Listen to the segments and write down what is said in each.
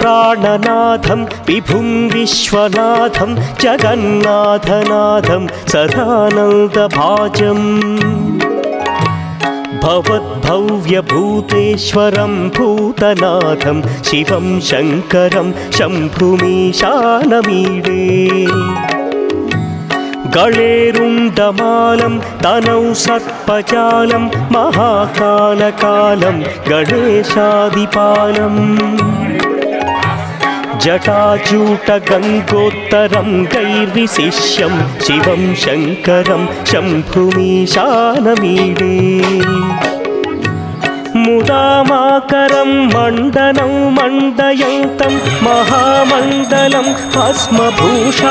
प्राणनाथं विभुं विश्वनाथं जगन्नाथनाथं सदानन्दभाजम् भवद्भव्यभूतेश्वरं भूतनाथं शिवं शङ्करं शम्भुमीशानमीडे गळेरुण्डमालं तनौ सर्पजालं महाकालकालं गणेशादिपालम् जटाचूटगङ्गोत्तरं गैर्विशिष्यं शिवं शङ्करं शम्भुमीशानमीडे ముదామాకరం మండనం మండయంతం మహామండలం భస్మభూషాధరంతం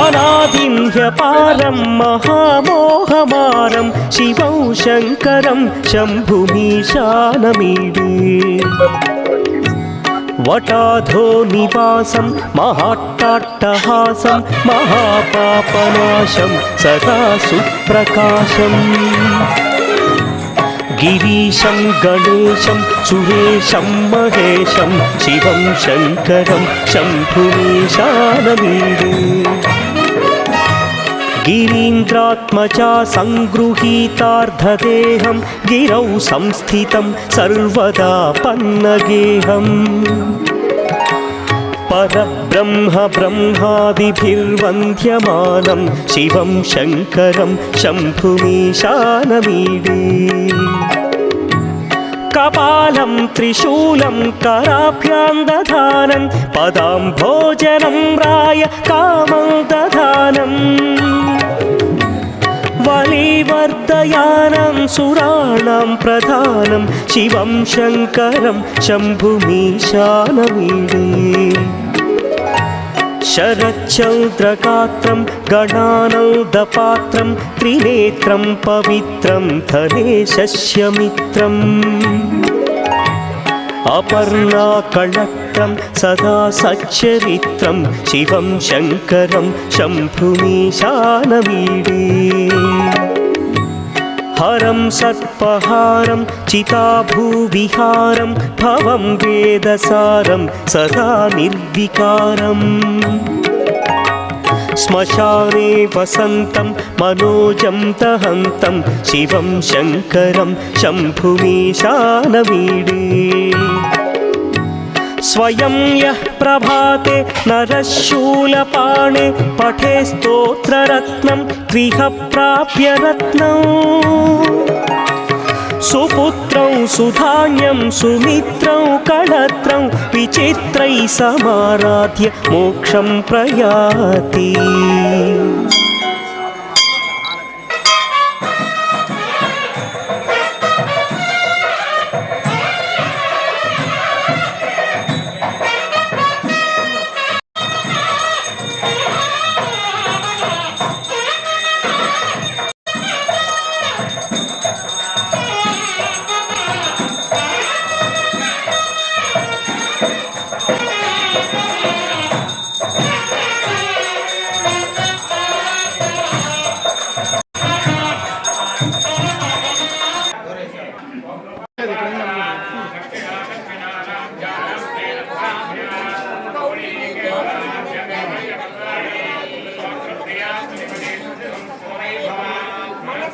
అనాదిన్యపారం మహామోహమారం శివం శంకరం శంభుమీశానమీడే వటాధో నివాసం మహాట్టాట్టహాసం మహాపాపనాశం సదాసుప్రకాశం గిరీశం గణేశం సురేశం మహేశం శివం శంకరం శంభుమీశానమీడే गिरीन्द्रात्मजा सङ्गृहीतार्धदेहं गिरौ संस्थितं सर्वदा पन्नगेहम् परब्रह्म ब्रह्मादिभिर्वन्द्यमानं शिवं शङ्करं शम्भुमीशानमीडे कपालं त्रिशूलं कराभ्यां दधानं पदां भोजनं राय कामं दधानम् वलिवर्धयानं सुराणां प्रधानं शिवं शङ्करं शम्भुमीशानमीडे शरच्चन्द्रगात्रं गणानौदपात्रं त्रिनेत्रं पवित्रं धनेशस्य मित्रम् अपर्णाकळक्त्रं सदा सच्चरित्रं शिवं शङ्करं शम्भुमीशानमीडे हरं सर्पहारं चिताभूविहारं भवं वेदसारं सदा निर्विकारम् श्मशाने वसन्तं मनोजं दहन्तं शिवं शङ्करं शम्भुमीशानमीडे स्वयं यः प्रभाते नरः शूलपाणे पठे स्तोत्ररत्नं गृह प्राप्य रत्नम् सुपुत्रौ सुधान्यं सुमित्रौ कळत्रौ विचित्रैः समाराध्य मोक्षं प्रयाति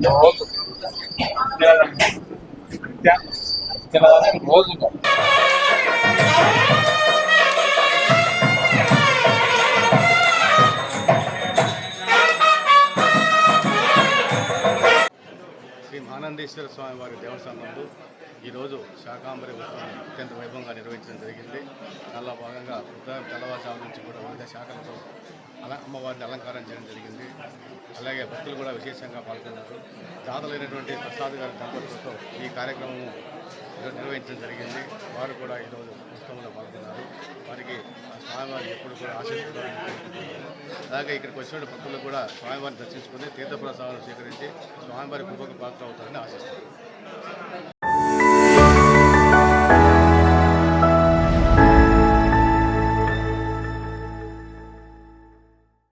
ప్రాణధా ప్రాణరూపిణి భవనోగమ్నే భవచక్రవర్తిని శ్రీ మహానందేశ్వర స్వామి వారి దేవస్థానం ఈరోజు శాకాంబరి ఉత్సవం అత్యంత వైభవంగా నిర్వహించడం జరిగింది. దానిలో భాగంగా ఉదయం తెల్లవారుజాము నుంచి కూడా వివిధ శాఖలతో అలా అమ్మవారిని అలంకారం చేయడం జరిగింది. అలాగే భక్తులు కూడా విశేషంగా పాల్గొన్నారు. దాతలైనటువంటి ప్రసాద్ గారి దంపతులతో ఈ కార్యక్రమం నిర్వహించడం జరిగింది. వారు కూడా ఈరోజు ఉత్సవంలో పాల్గొన్నారు. వారికి ఆ ఎప్పుడు కూడా ఆశిస్తున్నారు అలాగే ఇక్కడికి వచ్చిన భక్తులు కూడా స్వామివారిని దర్శించుకుని తీర్థప్రసాదాలు స్వీకరించి స్వామివారి కృపకు పాత్ర అవుతారని ఆశిస్తారు